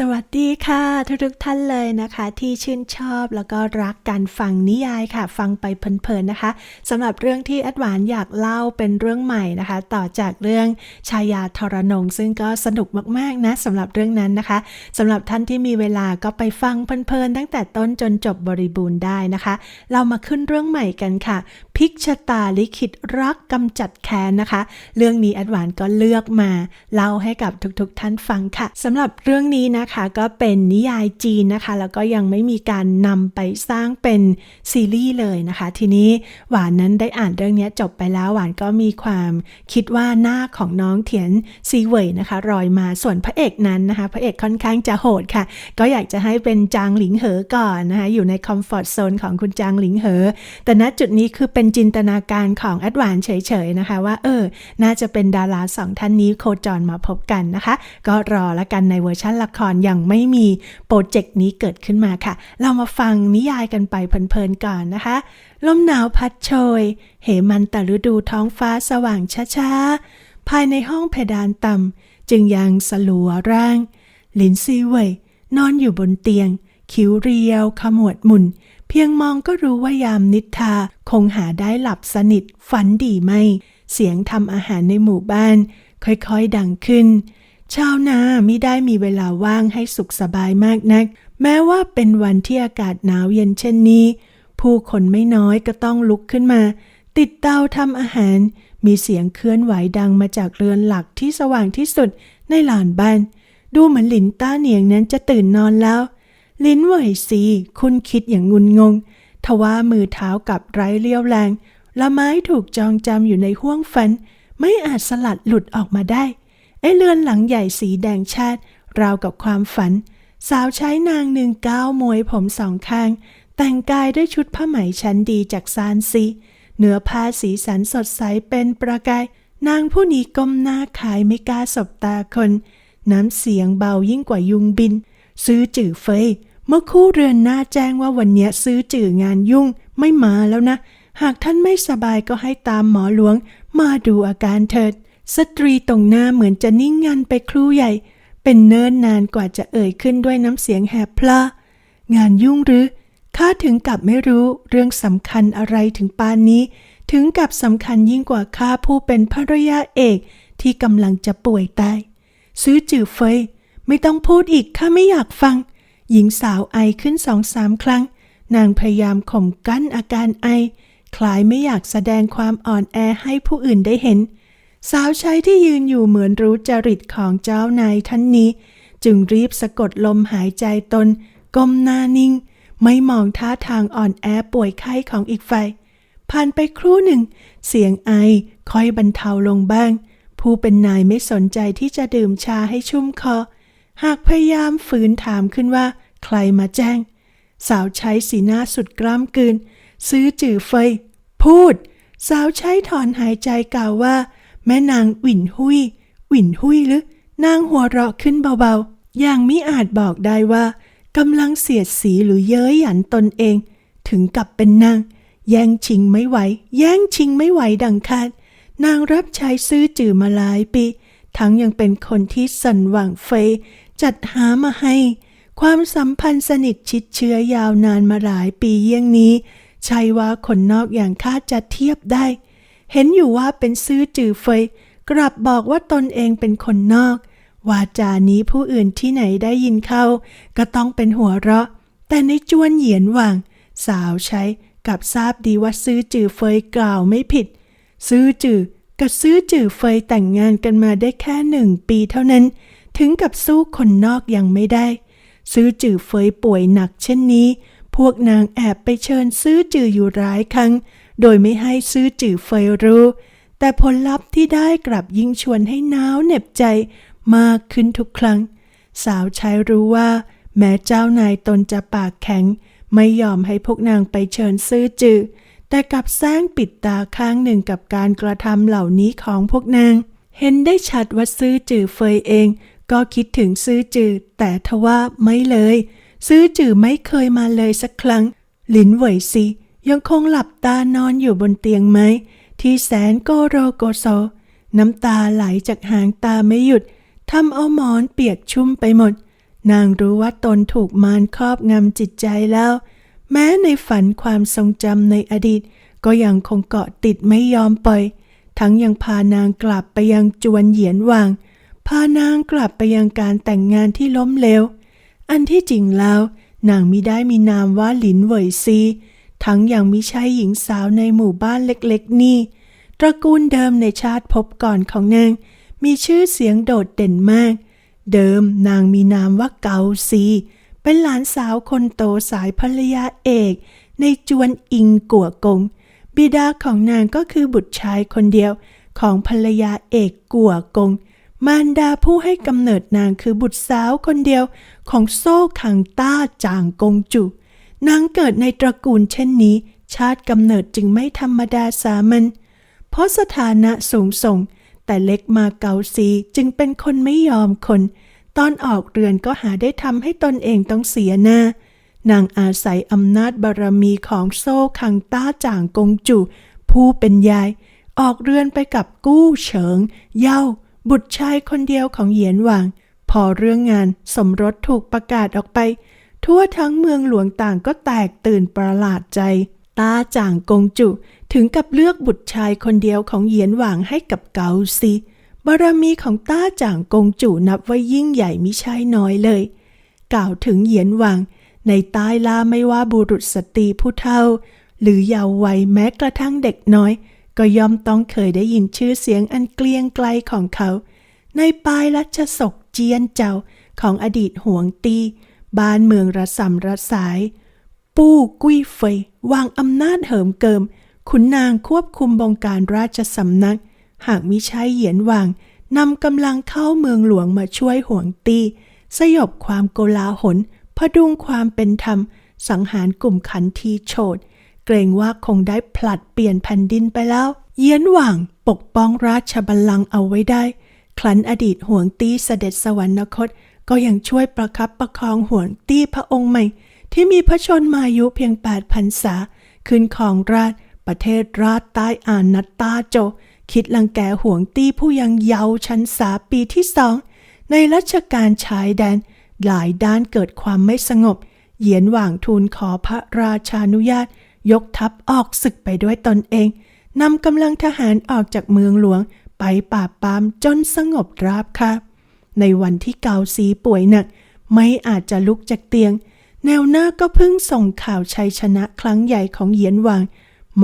สวัสดีค่ะ ทุกๆท่านเลยนะคะ ที่ชื่นชอบแล้วก็รักการฟังนิยายค่ะ ฟังไปเพลินๆนะคะสำหรับเรื่องที่แอดวานอยากเล่าเป็นเรื่องใหม่นะคะ ต่อจากเรื่องชายาทรนง ซึ่งก็สนุกมากๆนะสำหรับเรื่องนั้นนะคะสำหรับท่านที่มีเวลาก็ไปฟังเพลินๆตั้งแต่ต้นจนจบบริบูรณ์ได้นะคะ เรามาขึ้นเรื่องใหม่กันค่ะพิกชะตาลิขิตรักกำจัดแค้นนะคะ เรื่องนี้แอดวานก็เลือกมาเล่าให้กับทุกๆ ท่านฟังค่ะสำหรับเรื่องนี้นะคะก็เป็นนิยายจีนนะคะ แล้วก็ยังไม่มีการนำไปสร้างเป็นซีรีส์เลยนะคะ ทีนี้หวานนั้นได้อ่านเรื่องนี้จบไปแล้วหวานก็มีความคิดว่าหน้าของน้องเถียนซีเว่ยนะคะ รอยมาส่วนพระเอกนั้นนะคะ พระเอกค่อนข้างจะโหดค่ะ ก็อยากจะให้เป็นจางหลิงเหอก่อนนะคะ อยู่ในคอมฟอร์ทโซนของคุณจางหลิงเหอ แต่ณจุดนี้คือเป็นจินตนาการของแอดวานเฉยๆนะคะ ว่าเออ น่าจะเป็นดาราสองท่านนี้โคจรมาพบกันนะคะ ก็รอละกันในเวอร์ชันละครยังไม่มีโปรเจกต์นี้เกิดขึ้นมาค่ะ เรามาฟังนิยายกันไปเพลินๆก่อนนะคะ ลมหนาวพัดโชย เหมันตะฤดูท้องฟ้าสว่างช้าๆ ภายในห้องเพดานต่ำจึงยังสลัวร่าง ลินซีเว่ยนอนอยู่บนเตียง คิ้วเรียว ขมวดหมุน เพียงมองก็รู้ว่ายามนิทราคงหาได้หลับสนิทฝันดีไม่ เสียงทำอาหารในหมู่บ้าน ค่อยๆดังขึ้น ชาวนามิได้มีเวลาว่างให้สุขสบายมากนัก แม้ว่าเป็นวันที่อากาศหนาวเย็นเช่นนี้ ผู้คนไม่น้อยก็ต้องลุกขึ้นมา ติดเตาทำอาหาร มีเสียงเคลื่อนไหวดังมาจากเรือนหลักที่สว่างที่สุดในหลานบ้าน ดูเหมือนหลินต้าเหนียงนั้นจะตื่นนอนแล้ว ลิ้นเหวยซีคุณคิดอย่างงุนงง ทว่ามือเท้ากับไร้เลี้ยวแรงละไม้ถูกจองจำอยู่ในห้วงฟัน ไม่อาจสลัดหลุดออกมาได้ ไอ้เรือนหลังใหญ่สีแดงชาติ ราวกับความฝัน สาวใช้นางหนึ่งก้าวมวยผมสองข้าง แต่งกายด้วยชุดผ้าไหมชั้นดีจากซานซีเนื้อผ้าสีสันสดใสเป็นประกาย นางผู้นี้ก้มหน้าขายไม่กล้าสบตาคน น้ำเสียงเบายิ่งกว่ายุงบิน ซื้อจื่อเฟย เมื่อคู่เรือนหน้าแจ้งว่าวันเนี้ยซื้อจื่องานยุ่งไม่มาแล้วนะ หากท่านไม่สบายก็ให้ตามหมอหลวง มาดูอาการเถิด สตรีตรงหน้าเหมือนจะนิ่งงันไปครู่ใหญ่ เป็นเนิ่นนานกว่าจะเอ่ยขึ้นด้วยน้ำเสียงแหบพลางานยุ่งหรือข้าถึงกับไม่รู้เรื่องสำคัญอะไรถึงปานนี้ ถึงกับสำคัญยิ่งกว่าข้าผู้เป็นภรรยาเอกที่กำลังจะป่วยตายซื้อจื่อเฟย ไม่ต้องพูดอีกข้าไม่อยากฟัง หญิงสาวไอขึ้นสองสามครั้ง นางพยายามข่มกั้นอาการไอ คล้ายไม่อยากแสดงความอ่อนแอให้ผู้อื่นได้เห็น สาวใช้ที่ยืนอยู่เหมือนรู้จริตของเจ้านายท่านนี้ จึงรีบสะกดลมหายใจตนก้มหน้านิ่ง ไม่มองท่าทางอ่อนแอป่วยไข้ของอีกฝ่ายผ่านไปครู่หนึ่ง เสียงไอค่อยบรรเทาลงบ้าง ผู้เป็นนายไม่สนใจที่จะดื่มชาให้ชุ่มคอ หากพยายามฝืนถามขึ้นว่า ใครมาแจ้ง สาวใช้สีหน้าสุดกล้ามกืน ซื้อจื่อเฟย พูด สาวใช้ถอนหายใจกล่าวว่า แม่นางหวินหุยหวินหุยหรือนางหัวเราะขึ้นเบาๆ อย่างมิอาจบอกได้ว่ากำลังเสียดสีหรือเย้ยหยันตนเอง ถึงกับเป็นนาง แย่งชิงไม่ไหว แย่งชิงไม่ไหวดังคาด นางรับใช้ซื้อจื่อมาหลายปี ทั้งยังเป็นคนที่สันหวังเฟย จัดหามาให้ ความสัมพันธ์สนิทชิดเชื้อยาวนานมาหลายปีเยี่ยงนี้ใช่ว่าคนนอกอย่างข้าจะเทียบได้ เห็นอยู่ว่าเป็นซื้อจือเฟย กลับบอกว่าตนเองเป็นคนนอก วาจานี้ผู้อื่นที่ไหนได้ยินเข้า ก็ต้องเป็นหัวเราะ แต่ในจวนเหยียนหว่าง สาวใช้กับทราบดีว่าซื้อจือเฟยกล่าวไม่ผิด ซื้อจือกับซื้อจือเฟยแต่งงานกันมาได้แค่หนึ่งปีเท่านั้น ถึงกับสู้คนนอกยังไม่ได้ ซื้อจือเฟยป่วยหนักเช่นนี้ พวกนางแอบไปเชิญซื้อจืออยู่ร้ายครั้ง โดยไม่ให้ซื้อจื่อเฟยรู้ แต่ผลลัพธ์ที่ได้กลับยิ่งชวนให้หนาวเหน็บใจมากขึ้นทุกครั้ง สาวใช้รู้ว่า แม้เจ้านายตนจะปากแข็ง ไม่ยอมให้พวกนางไปเชิญซื้อจือแต่กลับแซงปิดตาข้างหนึ่งกับการกระทำเหล่านี้ของพวกนาง เห็นได้ชัดว่าซื้อจือเฟยเอง ก็คิดถึงซื้อจือแต่ทว่าไม่เลย ซื้อจือไม่เคยมาเลยสักครั้งลินเหวยซี ยังคงหลับตานอนอยู่บนเตียงไม้ที่แสนโกโรโกโซ น้ำตาไหลจากหางตาไม่หยุดทำเอาหมอนเปียกชุ่มไปหมด นางรู้ว่าตนถูกมารครอบงำจิตใจแล้ว แม้ในฝันความทรงจำในอดีต ก็ยังคงเกาะติดไม่ยอมปล่อย ทั้งยังพานางกลับไปยังจวนเหยียนวาง พานางกลับไปยังการแต่งงานที่ล้มเหลว อันที่จริงแล้ว นางมิได้มีนามว่าหลินเหวยซี ทั้งยังมิใช่หญิงสาวในหมู่บ้านเล็กๆ นี่ ตระกูลเดิมในชาติภพก่อนของนางมีชื่อเสียงโดดเด่นมาก เดิมนางมีนามว่าเกาซี เป็นหลานสาวคนโตสายภรรยาเอก ในจวนอิงกัวกง บิดาของนางก็คือบุตรชายคนเดียวของภรรยาเอกกัวกง มารดาผู้ให้กำเนิดนางคือบุตรสาวคนเดียวของโซ่ขังต้าจางกงจุ นางเกิดในตระกูลเช่นนี้ ชาติกำเนิดจึงไม่ธรรมดาสามัญเพราะสถานะสูงส่ง แต่เล็กมาเกาซีจึงเป็นคนไม่ยอมคน ตอนออกเรือนก็หาได้ทำให้ตนเองต้องเสียหน้า นางอาศัยอำนาจบารมีของโซ่คังต้าจ่างกงจุ ผู้เป็นยาย ออกเรือนไปกับกู้เฉิง เย่า บุตรชายคนเดียวของเหยียนหวาง พอเรื่องงานสมรสถูกประกาศออกไป ทั่วทั้งเมืองหลวงต่างก็แตกตื่นประหลาดใจ ตาจ่างกงจุถึงกับเลือกบุตรชายคนเดียวของเหยียนหวางให้กับเกาซีบารมีของต้าจ่างกงจูนับว่ายิ่งใหญ่มิใช่น้อยเลย กล่าวถึงเหยียนหวางในใต้ล่าไม่ว่าบุรุษสตรีผู้เฒ่า หรือเยาว์วัยแม้กระทั่งเด็กน้อย ก็ย่อมต้องเคยได้ยินชื่อเสียงอันเกลียงไกลของเขา ในปลายรัชสกเจียนเจ้าของอดีตหวงตี บ้านเมืองระสำระสาย ปู้กุ้ยเฟยวางอำนาจเหิมเกิม ขุนนางควบคุมบงการราชสำนัก หากมิใช่เหยียนวางนำกำลังเข้าเมืองหลวงมาช่วยห่วงตี สยบความโกลาหลพดุงความเป็นธรรม สังหารกลุ่มขันทีโฉดเกรงว่าคงได้ผลัดเปลี่ยนแผ่นดินไปแล้ว เยียนหว่างปกป้องราชบัลลังก์เอาไว้ได้ครั้นอดีตห่วงตีเสด็จสวรรคต ก็ยังช่วยประคับประคองห่วงตี้พระองค์ใหม่ ที่มีพระชนมายุเพียง8พรรษา ขึ้นของราชประเทศราชใต้อานัตตาโจ คิดลังแกห่วงตี้ผู้ยังเยาว์ชันสาปีที่สอง ในรัชกาลชายแดน หลายด้านเกิดความไม่สงบ เหยียนหว่างทูลขอพระราชานุญาต ยกทัพออกศึกไปด้วยตนเองนำกำลังทหารออกจากเมืองหลวงไปปราบปามจนสงบราบคาบ ในวันที่เกาซีป่วยหนัก ไม่อาจจะลุกจากเตียง แนวหน้าก็เพิ่งส่งข่าวชัยชนะครั้งใหญ่ของเยียนหวาง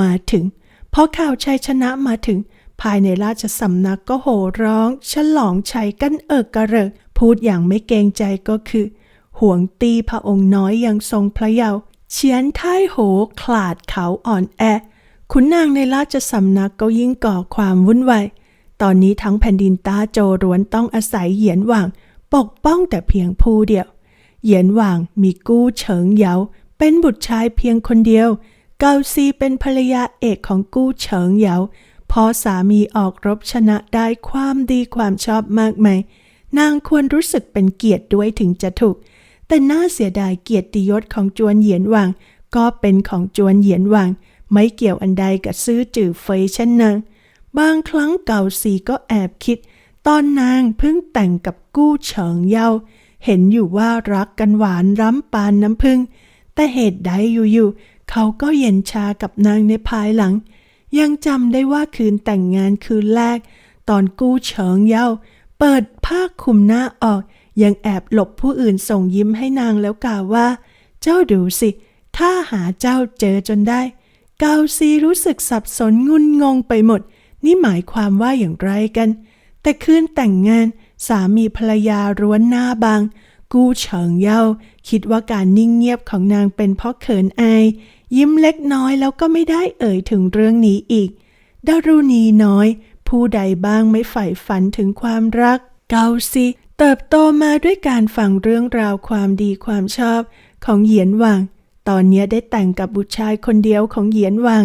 มาถึงพอข่าวชัยชนะมาถึง ภายในราชสำนักก็โห่ร้อง ฉลองชัยกันเอิกกระเริก พูดอย่างไม่เกรงใจก็คือ ห่วงตีพระองค์น้อยยังทรงพระเยาว์เฉียนท้ายโหขลาดเขาอ่อนแอขุนนางในราชสำนักก็ยิ่งก่อความวุ่นวาย ตอนนี้ทั้งแผ่นดินต้าโจรวนต้องอาศัยเหยียนหว่างปกป้องแต่เพียงผู้เดียว เหยียนหว่างมีกู้เฉิงเยาเป็นบุตรชายเพียงคนเดียว เกาซีเป็นภรรยาเอกของกู้เฉิงเยาพอสามีออกรบชนะได้ความดีความชอบมากมายนางควรรู้สึกเป็นเกียรติด้วยถึงจะถูก แต่น่าเสียดายเกียรติยศของจวนเหยียนหวาง ก็เป็นของจวนเหยียนหวาง ไม่เกี่ยวอันใดกับซื้อจื่อเฟยเช่นนาง บางครั้งเก่าสีก็แอบคิด ตอนนางเพิ่งแต่งกับกู้เฉิงเยา เห็นอยู่ว่ารักกันหวานร้ำปานน้ำพึ่ง แต่เหตุใดอยู่ๆเขาก็เย็นชากับนางในภายหลัง ยังจำได้ว่าคืนแต่งงานคืนแรก ตอนกู้เฉิงเยา เปิดผ้าคลุมหน้าออก ยังแอบหลบผู้อื่นส่งยิ้มให้นางแล้วกล่าวว่า เจ้าดูสิ ถ้าหาเจ้าเจอจนได้เกาซีรู้สึกสับสนงุนงงไปหมด นี่หมายความว่าอย่างไรกัน แต่คืนแต่งงานสามีภรรยาร้วนหน้าบาง กู้เฉิงเย่าคิดว่าการนิ่งเงียบของนางเป็นเพราะเขินอาย ยิ้มเล็กน้อยแล้วก็ไม่ได้เอ่ยถึงเรื่องนี้อีก ดารุณีน้อย ผู้ใดบ้างไม่ใฝ่ฝันถึงความรัก เกาซีเติบโตมาด้วยการฟังเรื่องราวความดีความชอบของเหยียนหวางตอนนี้ได้แต่งกับบุตรชายคนเดียวของเหยียนหวาง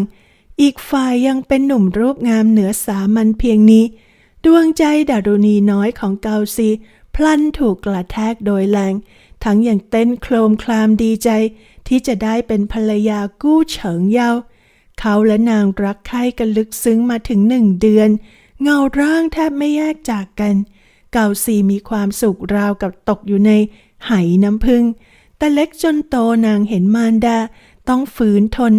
อีกฝ่ายยังเป็นหนุ่มรูปงามเหนือสามัญเพียงนี้ ดวงใจดารุณีน้อยของเกาซีพลันถูกกระแทกโดยแรง ทั้งอย่างเต้นโครมคลามดีใจ ที่จะได้เป็นภรรยากู้เฉิงเยาเขาและนางรักใคร่กันลึกซึ้งมาถึงหนึ่งเดือน เงาร่างแทบไม่แยกจากกัน เกาซีมีความสุขราวกับตกอยู่ในไหน้ำพึ่งแต่เล็กจนโตนางเห็นมารดา ต้องฝืนทน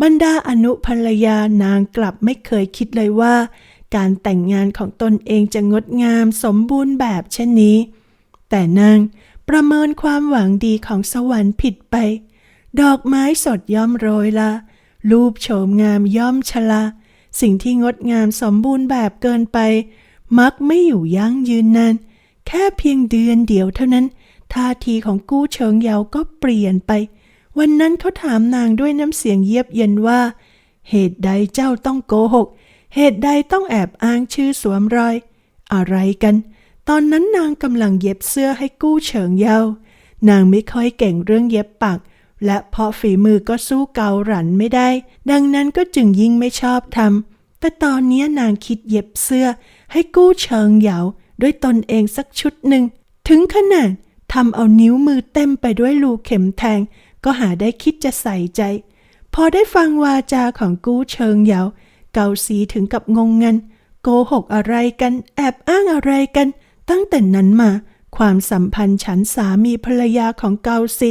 บรรดาอนุภรรยานางกลับไม่เคยคิดเลยว่า การแต่งงานของตนเองจะงดงามสมบูรณ์แบบเช่นนี้ แต่นางประเมินความหวังดีของสวรรค์ผิดไป ดอกไม้สดย่อมโรยละ รูปโฉมงามย่อมชละสิ่งที่งดงามสมบูรณ์แบบเกินไป มักไม่อยู่ยั่งยืนนาน แค่เพียงเดือนเดียวเท่านั้น ท่าทีของกู้เฉิงเยาก็เปลี่ยนไป วันนั้นเขาถามนางด้วยน้ำเสียงเยียบเย็นว่า เหตุใดเจ้าต้องโกหก เหตุใดต้องแอบอ้างชื่อสวมรอย อะไรกัน ตอนนั้นนางกำลังเย็บเสื้อให้กู้เฉิงเยา นางไม่ค่อยเก่งเรื่องเย็บปัก และเพราะฝีมือก็สู้เกาหลันไม่ได้ ดังนั้นก็จึงยิ่งไม่ชอบทำ แต่ตอนนี้นางคิดเย็บเสื้อ ให้กู้เฉิงเหยาด้วยตนเองสักชุดหนึ่ง ถึงขนาดทำเอานิ้วมือเต็มไปด้วยรูเข็มแทง ก็หาได้คิดจะใส่ใจ พอได้ฟังวาจาของกู้เชิงเหยาเกาสีถึงกับงงงัน โกหกอะไรกัน แอบอ้างอะไรกัน ตั้งแต่นั้นมา ความสัมพันธ์ฉันสามีภรรยาของเกาซี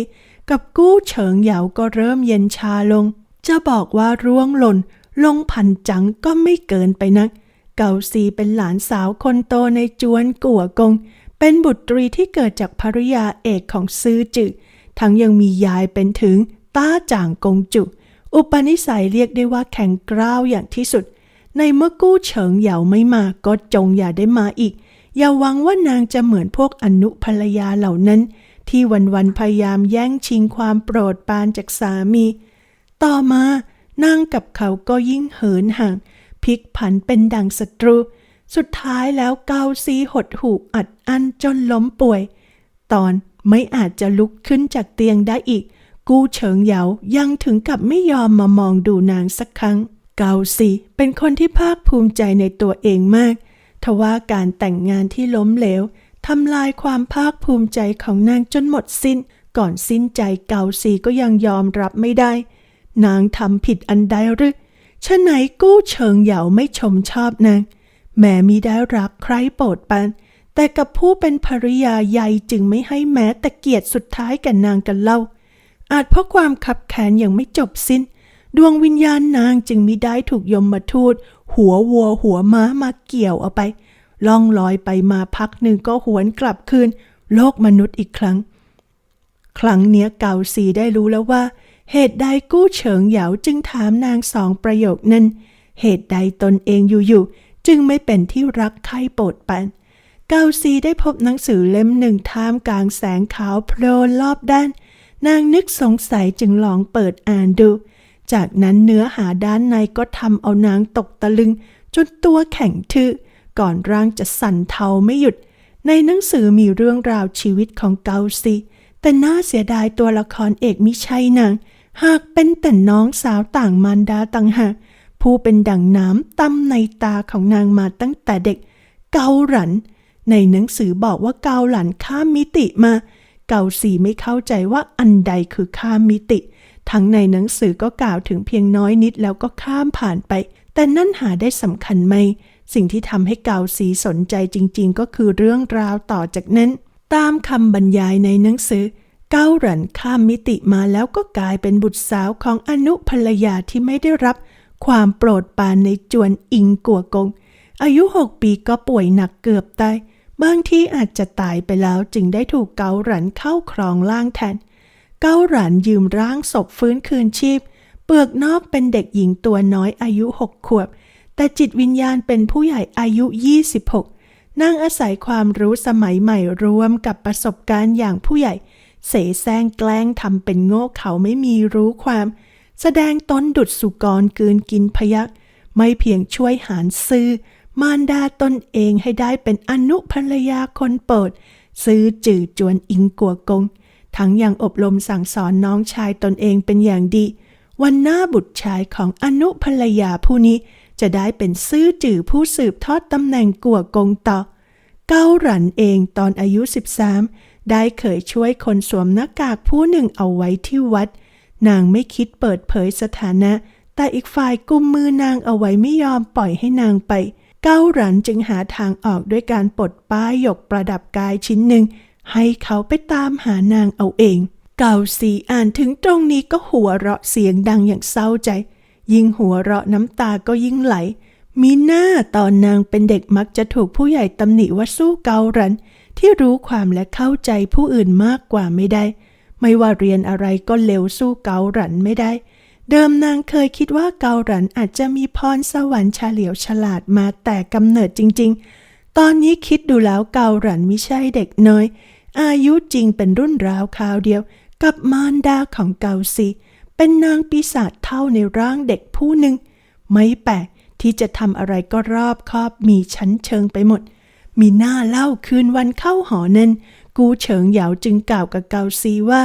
กับกู้เฉิงเหยาก็เริ่มเย็นชาลง จะบอกว่าร่วงหล่น ลงพันจังก็ไม่เกินไปนัก เกาซีเป็นหลานสาวคนโตในจวนกัวกง เป็นบุตรีที่เกิดจากภริยาเอกของซือจือ ทั้งยังมียายเป็นถึงต้าจ่างกงจุ อุปนิสัยเรียกได้ว่าแข็งกร้าวอย่างที่สุด ในเมื่อกู้เฉิงเหยาไม่มาก็จงอย่าได้มาอีก อย่าหวังว่านางจะเหมือนพวกอนุภรรยาเหล่านั้น ที่วันๆพยายามแย่งชิงความโปรดปรานจากสามี ต่อมานางกับเขาก็ยิ่งเหินห่างพลิกผันเป็นดังศัตรู สุดท้ายแล้วเกาซีหดหูอัดอั้นจนล้มป่วย ตอน ไม่อาจจะลุกขึ้นจากเตียงได้อีก กู้เฉิงเหยายังถึงกับไม่ยอมมามองดูนางสักครั้ง เกาซีเป็นคนที่ภาคภูมิใจในตัวเองมากทว่าการแต่งงานที่ล้มเหลวทำลายความภาคภูมิใจของนางจนหมดสิ้น ก่อนสิ้นใจเกาซีก็ยังยอมรับไม่ได้ นางทำผิดอันใดหรือฉะไหนกู้เฉิงเหยาไม่ชมชอบนาง แม้มีได้รักใครโปรดปราน แต่กับผู้เป็นภริยาใหญ่จึงไม่ให้แม้แต่เกียรติสุดท้ายแก่นางกันเล่า อาจเพราะความขับแค้นยังไม่จบสิ้น ดวงวิญญาณนางจึงมิได้ถูกยมมาทูตหัววัวหัวม้ามาเกี่ยวเอาไปล่องลอยไปมาพักหนึ่งก็หวนกลับคืน โลกมนุษย์อีกครั้ง ครั้งเนี้ยเก่าสีได้รู้แล้วว่า เหตุใดกู้เฉิงเหยาจึงถามนางสองประโยคนั้น เหตุใดตนเองอยู่ๆจึงไม่เป็นที่รักใคร่โปรดปราน เกาซีได้พบหนังสือเล่มหนึ่งท่ามกลางแสงขาวโพลนรอบด้าน นางนึกสงสัยจึงลองเปิดอ่านดู จากนั้นเนื้อหาด้านในก็ทำเอานางตกตะลึง จนตัวแข็งทื่อก่อนร่างจะสั่นเทาไม่หยุด ในหนังสือมีเรื่องราวชีวิตของเกาซี แต่น่าเสียดายตัวละครเอกมิใช่นาง หากเป็นแต่น้องสาวต่างมารดาต่างหากผู้เป็นดั่งน้ำตำในตาของนางมาตั้งแต่เด็ก เกาหลัน ในหนังสือบอกว่าเกาหลันข้ามมิติมา เกาสีไม่เข้าใจว่าอันใดคือข้ามมิติ ทั้งในหนังสือก็กล่าวถึงเพียงน้อยนิดแล้วก็ข้ามผ่านไป แต่นั่นหาได้สำคัญไหม สิ่งที่ทำให้เกาสีสนใจจริง ๆ ก็คือเรื่องราวต่อจากนั้น ตามคำบรรยายในหนังสือ เกาหลันข้ามมิติมาแล้วก็กลายเป็นบุตรสาวของอนุภรรยาที่ไม่ได้รับ ความโปรดปรานในจวนอิงกัวกง อายุหกปีก็ป่วยหนักเกือบตาย บางที่อาจจะตายไปแล้วจึงได้ถูกเกาหลันเข้าครองร่างแทน เกาหลันยืมร่างศพฟื้นคืนชีพ เปลือกนอกเป็นเด็กหญิงตัวน้อยอายุหกขวบ แต่จิตวิญญาณเป็นผู้ใหญ่อายุ 26 นั่งอาศัยความรู้สมัยใหม่รวมกับประสบการณ์อย่างผู้ใหญ่ เสแสร้งแกล้งทำเป็นโง่เขาไม่มีรู้ความ แสดงตนดุดสุกรกืนกินพยักไม่เพียงช่วยหารซื้อ มารดาตนเองให้ได้เป็นอนุภรรยาคนโปรด ซื้อจื่อจวนอิงกัวกง ทั้งยังอบรมสั่งสอนน้องชายตนเองเป็นอย่างดี วันหน้าบุตรชายของอนุภรรยาผู้นี้ จะได้เป็นซื่อจื่อผู้สืบทอดตำแหน่งกัวกงต่อ เก้าหลันเองตอนอายุ 13 ได้เคยช่วยคนสวมหน้ากากผู้หนึ่งเอาไว้ที่วัด นางไม่คิดเปิดเผยสถานะ แต่อีกฝ่ายกุมมือนางเอาไว้ไม่ยอมปล่อยให้นางไป เกาหลันจึงหาทางออกด้วยการปลดป้ายหยกประดับกายชิ้นหนึ่ง ให้เขาไปตามหานางเอาเอง เก่าสีอ่านถึงตรงนี้ก็หัวเราะเสียงดังอย่างเศร้าใจ ยิ่งหัวเราะน้ำตาก็ยิ่งไหล มีหน้าตอนนางเป็นเด็กมักจะถูกผู้ใหญ่ตำหนิว่าสู้เการันที่รู้ความและเข้าใจผู้อื่นมากกว่าไม่ได้ ไม่ว่าเรียนอะไรก็เร็วสู้เกาหลันไม่ได้ เดิมนางเคยคิดว่าเกาหลันอาจจะมีพรสวรรค์เฉลียวฉลาดมาแต่กำเนิดจริง ๆ ตอนนี้คิดดูแล้วเกาหลันไม่ใช่เด็กน้อย อายุจริงเป็นรุ่นราวคราวเดียว กับมารดาของเกาซีเป็นนางปีศาจเท่าในร่างเด็กผู้หนึ่ง ไม่แปลกที่จะทำอะไรก็รอบคอบมีชั้นเชิงไปหมด มีหน้าเล่าคืนวันเข้าหอนั้นกูเฉิงเหยาจึงกล่าวกับเกาซีว่า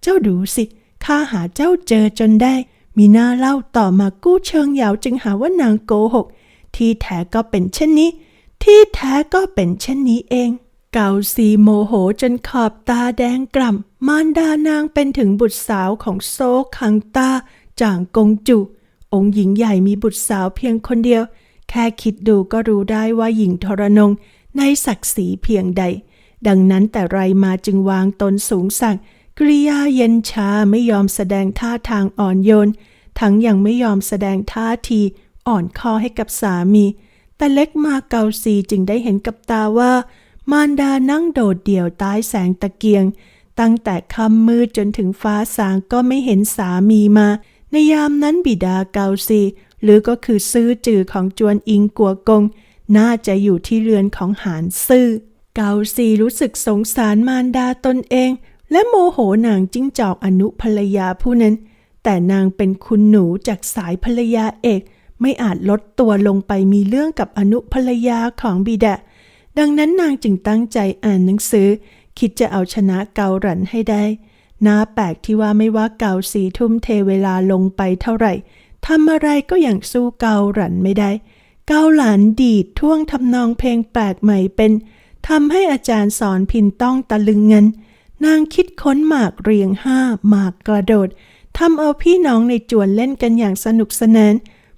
เจ้าดูสิข้าหาเจ้าเจอจนได้ มีหน้าเล่าต่อมากู้เชิงยาวจึงหาว่านางโกหก ที่แท้ก็เป็นเช่นนี้ ที่แท้ก็เป็นเช่นนี้เอง เกาซีโมโหจนขอบตาแดงกล่ำมารดานางเป็นถึงบุตรสาวของโซคังตาจ่างกงจุ องค์หญิงใหญ่มีบุตรสาวเพียงคนเดียว แค่คิดดูก็รู้ได้ว่าหญิงทรนงในศักดิ์ศรีเพียงใด ดังนั้นแต่ไรมาจึงวางตนสูงสัก กริยาเย็นชาไม่ยอมแสดงท่าทางอ่อนโยน ทั้งยังไม่ยอมแสดงท่าทีอ่อนคอให้กับสามี แต่เล็กมาเกาซีจึงได้เห็นกับตาว่า มารดานั่งโดดเดี่ยวใต้แสงตะเกียง ตั้งแต่ค่ำมืดจนถึงฟ้าสางก็ไม่เห็นสามีมา ในยามนั้นบิดาเกาซี หรือก็คือซื้อจือของจวนอิงกัวกง น่าจะอยู่ที่เรือนของหานซื่อ เกาซีรู้สึกสงสารมารดาตนเอง และโมโหนางจิ้งจอกอนุภรรยาผู้นั้น แต่นางเป็นคุณหนูจากสายภรรยาเอก ไม่อาจลดตัวลงไปมีเรื่องกับอนุภรรยาของบิดาดังนั้นนางจึงตั้งใจอ่านหนังสือ คิดจะเอาชนะเกาหลันให้ได้น่าแปลกที่ว่าไม่ว่าเกาสีทุ่มเทเวลาลงไปเท่าไหร่ทำอะไรก็ยังสู้เกาหลันไม่ได้ เกาหลานดีดท่วงทำนองเพลงแปลกใหม่เป็นทำให้อาจารย์สอนพินต้องตะลึงเงิน นางคิดค้นหมากเรียงห้าหมากกระโดดทำเอาพี่น้องในจวนเล่นกันอย่างสนุกสนาน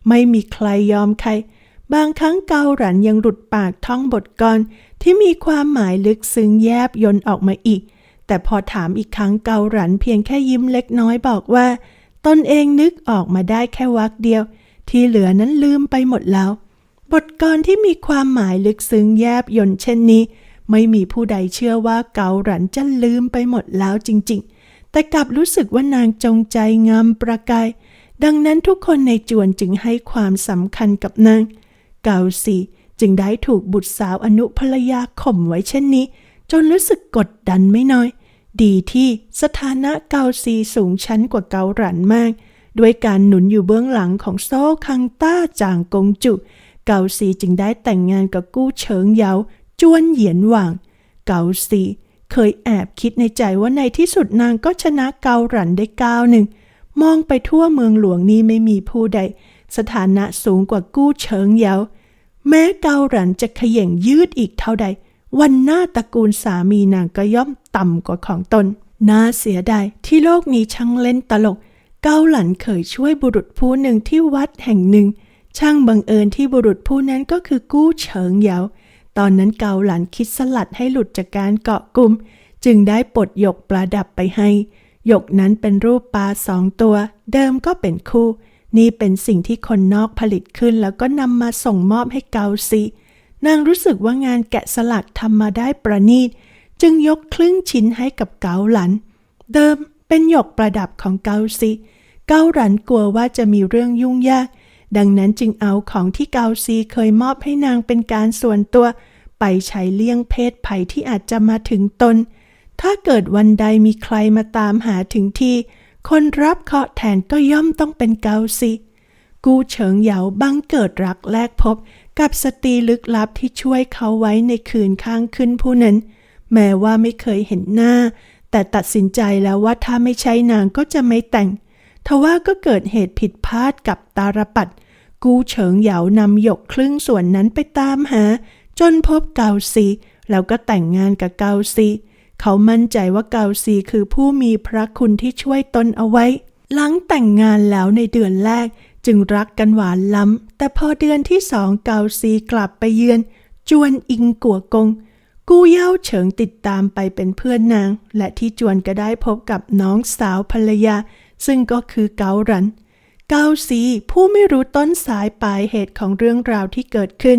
ไม่มีใครยอมใคร บางครั้งเกาหลันยังหลุดปากท่องบทกรที่มีความหมายลึกซึ้งแยบยนออกมาอีก แต่พอถามอีกครั้งเกาหลันเพียงแค่ยิ้มเล็กน้อยบอกว่า ตนเองนึกออกมาได้แค่วักเดียว ที่เหลือนั้นลืมไปหมดแล้ว บทกรที่มีความหมายลึกซึ้งแยบยนเช่นนี้ ไม่มีผู้ใดเชื่อว่าเกาหลันจะลืมไปหมดแล้วจริง ๆ แต่กลับรู้สึกว่านางจงใจงามประกาย ดังนั้นทุกคนในจวนจึงให้ความสำคัญกับนาง เกาสีจึงได้ถูกบุตรสาวอนุภรรยาข่มไว้เช่นนี้ จนรู้สึกกดดันไม่น้อย ดีที่สถานะเกาซีสูงชั้นกว่าเกาหลันมาก ด้วยการหนุนอยู่เบื้องหลังของโซ่คังต้าจางกงจุ เกาซีจึงได้แต่งงานกับกู้เฉิงเยา จวนเหยียนหว่าง เกาซีเคยแอบคิดในใจว่าในที่สุดนางก็ชนะเกาหลันได้ก้าวหนึ่ง มองไปทั่วเมืองหลวงนี้ไม่มีผู้ใด สถานะสูงกว่ากู้เฉิงเยาแม้เกาหลันจะขย่งยืดอีกเท่าใด วันหน้าตระกูลสามีนางก็ย่อมต่ำกว่าของตน น่าเสียดายที่โลกนี้ช่างเล่นตลก เกาหลันเคยช่วยบุรุษผู้หนึ่งที่วัดแห่งหนึ่ง ช่างบังเอิญที่บุรุษผู้นั้นก็คือกู้เฉิงเยา ตอนนั้นเกาหลันคิดสลัดให้หลุดจากการเกาะกลุ่ม จึงได้ปลดหยกประดับไปให้หยกนั้นเป็นรูปปลาสองตัว เดิมก็เป็นคู่ นี่เป็นสิ่งที่คนนอกผลิตขึ้นแล้วก็นำมาส่งมอบให้เกาซีนางรู้สึกว่างานแกะสลักทำมาได้ประณีต จึงยกครึ่งชิ้นให้กับเกาหลัน เดิมเป็นหยกประดับของเกาซีเกาหลันกลัวว่าจะมีเรื่องยุ่งยาก ดังนั้นจึงเอาของที่เกาซีเคยมอบให้นางเป็นการส่วนตัว ไปใช้เลี่ยงเพศภัยที่อาจจะมาถึงตน ถ้าเกิดวันใดมีใครมาตามหาถึงที่ คนรับเคาะแทนก็ย่อมต้องเป็นเกาซีกูเฉิงเหยาบังเกิดรักแรกพบกับสตรีลึกลับที่ช่วยเขาไว้ในคืนข้างขึ้นผู้นั้น แม้ว่าไม่เคยเห็นหน้า แต่ตัดสินใจแล้วว่าถ้าไม่ใช่นางก็จะไม่แต่ง ทว่าก็เกิดเหตุผิดพลาดกับตาลปัด กูเฉิงเหยานำหยกครึ่งส่วนนั้นไปตามหา จนพบเกาซี แล้วก็แต่งงานกับเกาซี เขามั่นใจว่าเกาซีคือผู้มีพระคุณที่ช่วยตนเอาไว้ หลังแต่งงานแล้วในเดือนแรกจึงรักกันหวานล้ำ แต่พอเดือนที่สองเกาซีกลับไปเยือน จวนอิงกัวกง กู้เย่าเฉิงติดตามไปเป็นเพื่อนนาง และที่จวนก็ได้พบกับน้องสาวภรรยา ซึ่งก็คือเการัน เกาซีผู้ไม่รู้ต้นสายปลายเหตุของเรื่องราวที่เกิดขึ้น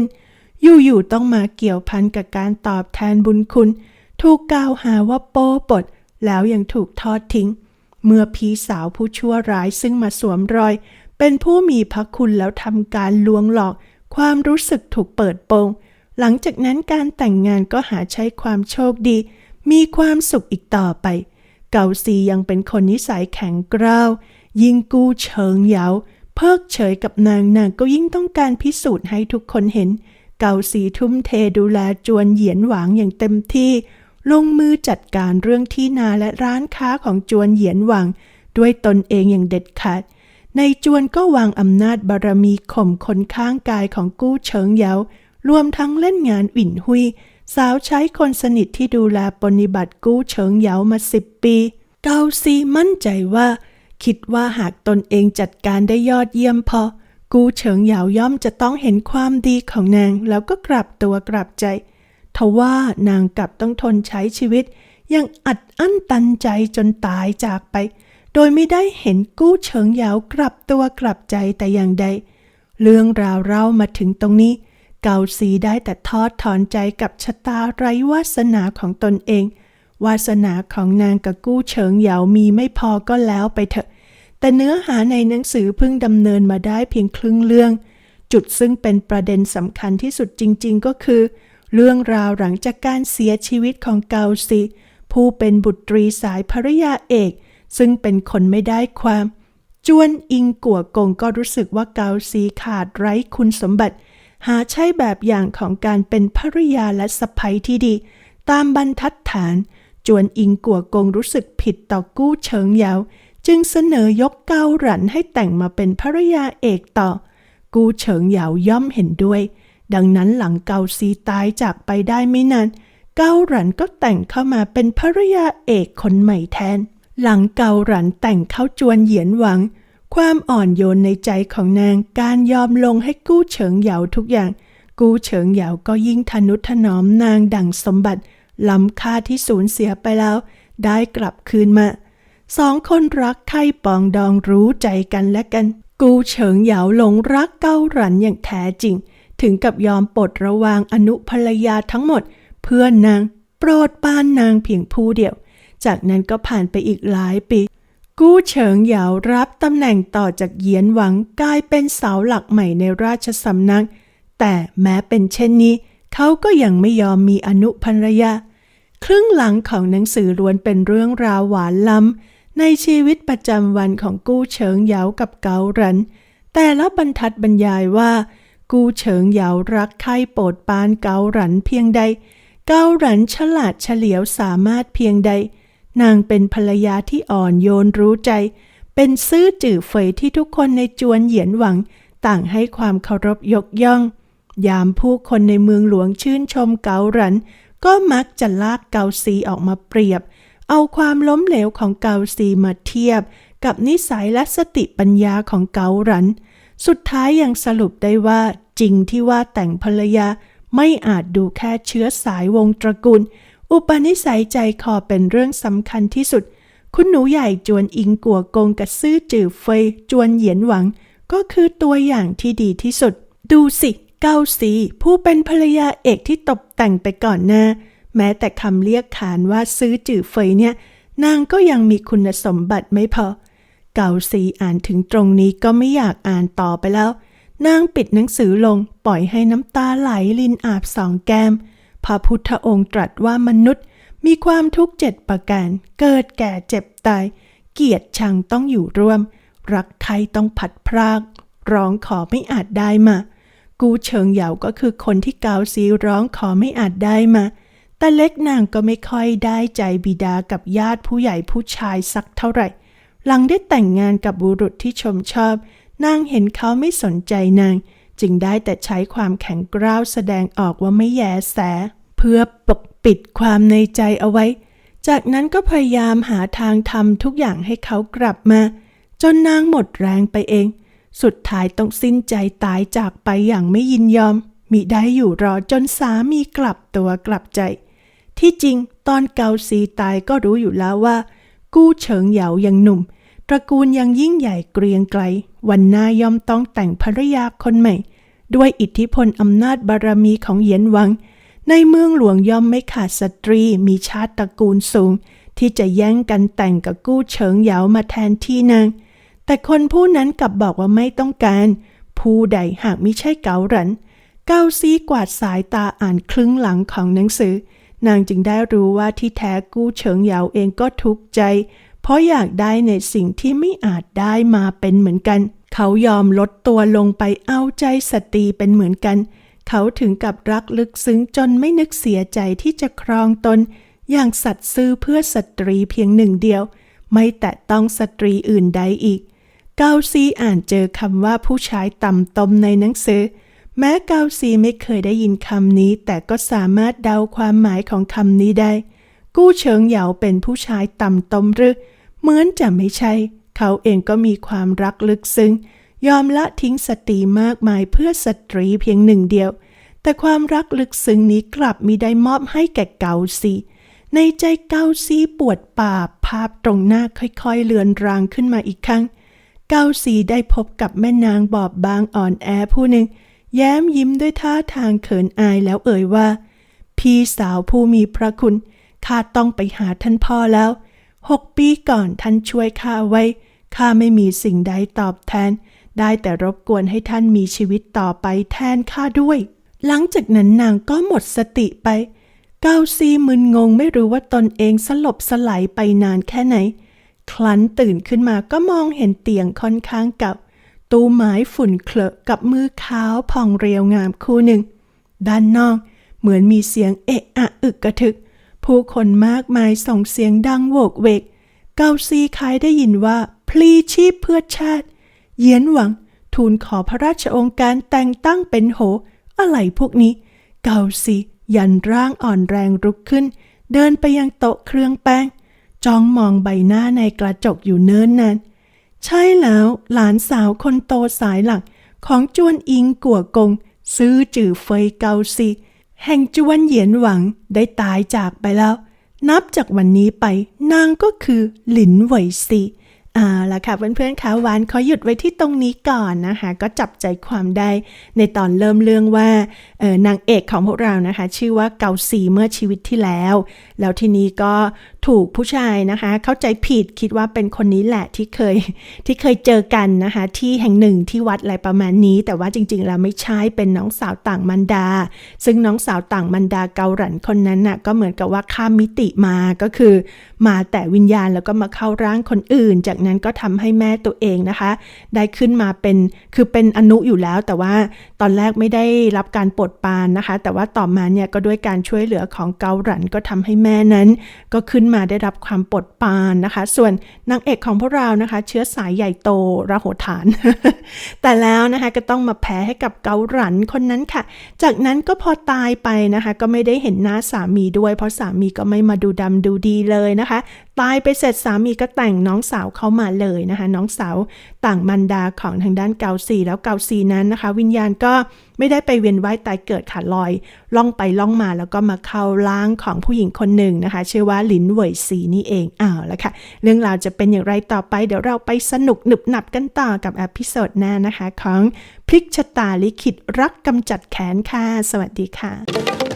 อยู่ๆต้องมาเกี่ยวพันกับการตอบแทนบุญคุณ ถูกกล่าวหาว่าโป้ปด แล้วยังถูกทอดทิ้ง เมื่อพี่สาวผู้ชั่วร้ายซึ่งมาสวมรอย เป็นผู้มีพระคุณแล้วทำการลวงหลอก ความรู้สึกถูกเปิดโปง หลังจากนั้นการแต่งงานก็หาใช้ความโชคดี มีความสุขอีกต่อไป เกาซียังเป็นคนนิสัยแข็งกร้าว ยิ่งกู้เฉิงเยาเพิกเฉยกับนางนางก็ยิ่งต้องการพิสูจน์ให้ทุกคนเห็น เกาซีทุ่มเทดูแลจวนเหยียนหวางอย่างเต็มที่ ลงมือจัดการเรื่องที่นาและร้านค้าของจวนเหยียนหวางด้วยตนเองอย่างเด็ดขาด ในจวนก็วางอำนาจบารมีข่มคนข้างกายของกู้เฉิงเยารวมทั้งเล่นงานอิ่นหุย สาวใช้คนสนิทที่ดูแลปฏิบัติกู้เฉิงเหยามาสิบปี เกาซีมั่นใจว่า คิดว่าหากตนเองจัดการได้ยอดเยี่ยมพอ กู้เฉิงเหยาย่อมจะต้องเห็นความดีของนางแล้วก็กลับตัวกลับใจทว่านางกลับต้องทนใช้ชีวิต ยังอัดอั้นตันใจจนตายจากไป โดยไม่ได้เห็นกู้เฉิงเหยากลับตัวกลับใจแต่อย่างใด เรื่องราวเล่ามาถึงตรงนี้ เกาซีได้แต่ทอดถอนใจกับชะตาไร้วาสนาของตนเอง วาสนาของนางกับกู้เฉิงเหยามีไม่พอก็แล้วไปเถอะ แต่เนื้อหาในหนังสือเพิ่งดำเนินมาได้เพียงครึ่งเรื่อง จุดซึ่งเป็นประเด็นสำคัญที่สุดจริง ๆ ก็คือ เรื่องราวหลังจากการเสียชีวิตของเกาซีผู้เป็นบุตรีสายภรรยาเอก ซึ่งเป็นคนไม่ได้ความ จวนอิงกัวกงก็รู้สึกว่าเกาซีขาดไร้คุณสมบัติ หาใช่แบบอย่างของการเป็นภรรยาและสะใภ้ที่ดี ตามบรรทัดฐาน จวนอิงกัวกงรู้สึกผิดต่อกู้เฉิงเยาจึงเสนอยกเกาหลันให้แต่งมาเป็นภรรยาเอกต่อ กู้เฉิงเยาย่อมเห็นด้วย ดังนั้นหลังเกาซีตายจากไปได้ไม่นาน เกาหลันก็แต่งเข้ามาเป็นภรรยาเอกคนใหม่แทน หลังเกาหลันแต่งเข้าจวนเหยียนหวัง ความอ่อนโยนในใจของนางการยอมลงให้กู้เฉิงเหยาทุกอย่าง กู้เฉิงเหยาก็ยิ่งทนุถนอมนางดั่งสมบัติล้ำค่าที่สูญเสียไปแล้ว ได้กลับคืนมาสองคนรักใคร่ปองดองรู้ใจกันและกัน กูเฉิงเหยาหลงรักเกาหลันอย่างแท้จริง ถึงกับยอมปลดระวางอนุภรรยาทั้งหมด เพื่อนนาง โปรดปรานนางเพียงผู้เดียว จากนั้นก็ผ่านไปอีกหลายปี กู้เฉิงเหยารับตำแหน่งต่อจากเหยียนหวังกลายเป็นเสาหลักใหม่ในราชสำนัก แต่แม้เป็นเช่นนี้ เขาก็ยังไม่ยอมมีอนุภรรยาครึ่งหลังของหนังสือล้วนเป็นเรื่องราวหวานล้ำในชีวิตประจำวันของกู้เฉิงเหยากับเกาหลัน แต่ละบรรทัดบรรยายว่า กู้เฉิงเหยารักใคร่โปรดปานเกาหลันเพียงใด เกาหลันฉลาดเฉลียวสามารถเพียงใด นางเป็นภรรยาที่อ่อนโยนรู้ใจ เป็นซื่อจื่อเฟยที่ทุกคนในจวนเหยียนหวัง ต่างให้ความเคารพยกย่อง ยามผู้คนในเมืองหลวงชื่นชมเกาหลัน ก็มักจะลากเกาซีออกมาเปรียบ เอาความล้มเหลวของเกาซีมาเทียบ กับนิสัยและสติปัญญาของเกาหลัน สุดท้ายยังสรุปได้ว่าจริงที่ว่าแต่งภรรยาไม่อาจดูแค่เชื้อสายวงตระกูล อุปนิสัยใจคอเป็นเรื่องสำคัญที่สุด คุณหนูใหญ่จวนอิงกัวกงกับซื่อจื่อเฟย จวนเหยียนหวัง ก็คือตัวอย่างที่ดีที่สุด ดูสิเกาสีผู้เป็นภรรยาเอกที่ตกแต่งไปก่อนหน้า แม้แต่คำเรียกขานว่าซื้อจื่อเฟยเนี่ย นางก็ยังมีคุณสมบัติไม่พอ เกาซีอ่านถึงตรงนี้ก็ไม่อยากอ่านต่อไปแล้ว นางปิดหนังสือลงปล่อยให้น้ำตาไหลลินอาบสองแก้ม พระพุทธองค์ตรัสว่ามนุษย์มีความทุกข์เจ็ดประการ เกิดแก่เจ็บตาย เกียรติชังต้องอยู่ร่วม รักใครต้องผัดพราก ร้องขอไม่อาจได้มา กูเฉิงเหยาก็คือคนที่เกาซีร้องขอไม่อาจได้มาแต่เล็กนางก็ไม่ค่อยได้ใจบิดากับญาติผู้ใหญ่ผู้ชายสักเท่าไหร่ หลังได้แต่งงานกับบุรุษที่ชมชอบ นางเห็นเขาไม่สนใจนาง จึงได้แต่ใช้ความแข็งกร้าวแสดงออกว่าไม่แยแส เพื่อปกปิดความในใจเอาไว้ จากนั้นก็พยายามหาทางทำทุกอย่างให้เขากลับมา จนนางหมดแรงไปเอง สุดท้ายต้องสิ้นใจตายจากไปอย่างไม่ยินยอม มิได้อยู่รอจนสามีกลับตัวกลับใจ ที่จริงตอนเกาซีตายก็รู้อยู่แล้วว่า กู้เฉิงเหยายังหนุ่ม ตระกูลยังยิ่งใหญ่เกรียงไกรวันหน้าย่อมต้องแต่งภรรยาคนใหม่ ด้วยอิทธิพลอำนาจบารมีของเหยียนวัง ในเมืองหลวงย่อมไม่ขาดสตรีมีชาติตระกูลสูง ที่จะแย่งกันแต่งกับกู้เฉิงเหยามาแทนที่นาง แต่คนผู้นั้นกลับบอกว่าไม่ต้องการ ผู้ใดหากมิใช่เกาหลัน เกาซีกวาดสายตาอ่านครึ่งหลังของหนังสือ นางจึงได้รู้ว่าที่แท้กู้เฉิงเหยาเองก็ทุกข์ใจ เพราะอยากได้ในสิ่งที่ไม่อาจได้มาเป็นเหมือนกัน เขายอมลดตัวลงไปเอาใจสตรีเป็นเหมือนกัน เขาถึงกับรักลึกซึ้งจนไม่นึกเสียใจที่จะครองตน อย่างสัตย์ซื่อเพื่อสตรีเพียงหนึ่งเดียว ไม่แตะต้องสตรีอื่นใดอีก เกาซีอ่านเจอคำว่าผู้ชายต่ำตมในหนังสือ แม้เกาซีไม่เคยได้ยินคำนี้ แต่ก็สามารถเดาความหมายของคำนี้ได้ กู้เฉิงเหยาเป็นผู้ชายต่ำตมหรือ เหมือนจะไม่ใช่ เขาเองก็มีความรักลึกซึ้ง ยอมละทิ้งสตรีมากมายเพื่อสตรีเพียงหนึ่งเดียว แต่ความรักลึกซึ้งนี้กลับมีได้มอบให้แก่เกาซีในใจเกาซีปวดป่าบภาพตรงหน้าค่อยๆเลือนรางขึ้นมาอีกครั้ง เกาซีได้พบกับแม่นางบอบบางอ่อนแอผู้หนึ่ง แย้มยิ้มด้วยท่าทางเขินอายแล้วเอ่ยว่า พี่สาวผู้มีพระคุณ ข้าต้องไปหาท่านพ่อแล้วหกปีก่อนท่านช่วยข้าไว้ ข้าไม่มีสิ่งใดตอบแทน ได้แต่รบกวนให้ท่านมีชีวิตต่อไปแทนข้าด้วย หลังจากนั้นนางก็หมดสติไป เกาซีมึนงงไม่รู้ว่าตนเองสลบสลายไปนานแค่ไหน คลั้นตื่นขึ้นมาก็มองเห็นเตียงค่อนข้างเก่าตู้ไม้ฝุ่นเคลอะกับมือขาวผ่องเรียวงามคู่หนึ่ง ด้านนอกเหมือนมีเสียงเอะอะอึกกระทึก ผู้คนมากมายส่งเสียงดังโวกเวก เกาซีคายได้ยินว่า พลีชีพเพื่อชาติ เยียนหวัง ทูลขอพระราชองค์การแต่งตั้งเป็นโห อะไรพวกนี้ เกาซียันร่างอ่อนแรงรุกขึ้น เดินไปยังโต๊ะเครื่องแป้ง จ้องมองใบหน้าในกระจกอยู่เนิ่นนาน ใช่แล้วหลานสาวคนโตสายหลักของจวนอิงกัวกง ซื้อจื่อเฟยเกาซี แห่งจวนเหยียนหวังได้ตายจากไปแล้ว นับจากวันนี้ไปนางก็คือหลินเหวยซีอ่าละค่ะเพื่อนๆคะวานขอหยุดไว้ที่ตรงนี้ก่อนนะคะ ก็จับใจความได้ในตอนเริ่มเรื่องว่าเออนางเอกของพวกเรานะคะ ชื่อว่าเกาซีเมื่อชีวิตที่แล้ว แล้วทีนี้ก็ถูกผู้ชายนะคะ เข้าใจผิดคิดว่าเป็นคนนี้แหละที่เคยที่เคยเจอกันนะคะ ที่แห่งหนึ่งที่วัดอะไรประมาณนี้ แต่ว่าจริงๆแล้วไม่ใช่เป็นน้องสาวต่างมันดา ซึ่งน้องสาวต่างมันดาเกาหลันคนนั้นน่ะก็เหมือนกับว่าข้ามมิติมาก็คือ มาแต่วิญญาณแล้วก็มาเข้าร่างคนอื่น จากนั้นก็ทำให้แม่ตัวเองนะคะ ได้ขึ้นมาเป็นคือเป็นอนุอยู่แล้ว แต่ว่าตอนแรกไม่ได้รับการปลดปานนะคะ แต่ว่าต่อมาเนี่ยก็ด้วยการช่วยเหลือของเกาหลันก็ทำให้แม่นั้นก็ขึ้นมาได้รับความปลดปานนะคะ ส่วนนางเอกของพวกเรานะคะ เชื้อสายใหญ่โตระโหฐาน แต่แล้วนะคะก็ต้องมาแพ้ให้กับเกาหลันคนนั้นค่ะ จากนั้นก็พอตายไปนะคะ ก็ไม่ได้เห็นหน้าสามีด้วย เพราะสามีก็ไม่มาดูดำดูดีเลยนะคะ ตายไปเสร็จสามีก็แต่งน้องสาวเข้ามาเลยนะคะ น้องสาวต่างมันดาของทางด้านเกาซีแล้วเกาซีนั้นนะคะ วิญญาณก็ไม่ได้ไปเวียนว่ายตายเกิดค่ะลอย ล่องไปล่องมาแล้วก็มาเข้าร่างของผู้หญิงคนหนึ่งนะคะ ชื่อว่าลินเหวยซีนี่เองอ้าวแล้วค่ะ เรื่องราวจะเป็นอย่างไรต่อไป เดี๋ยวเราไปสนุกหนึบหนับกันต่อกับอพิโซดหน้านะคะ ของพลิกชะตาลิขิตรักกำจัดแขนค่ะ สวัสดีค่ะ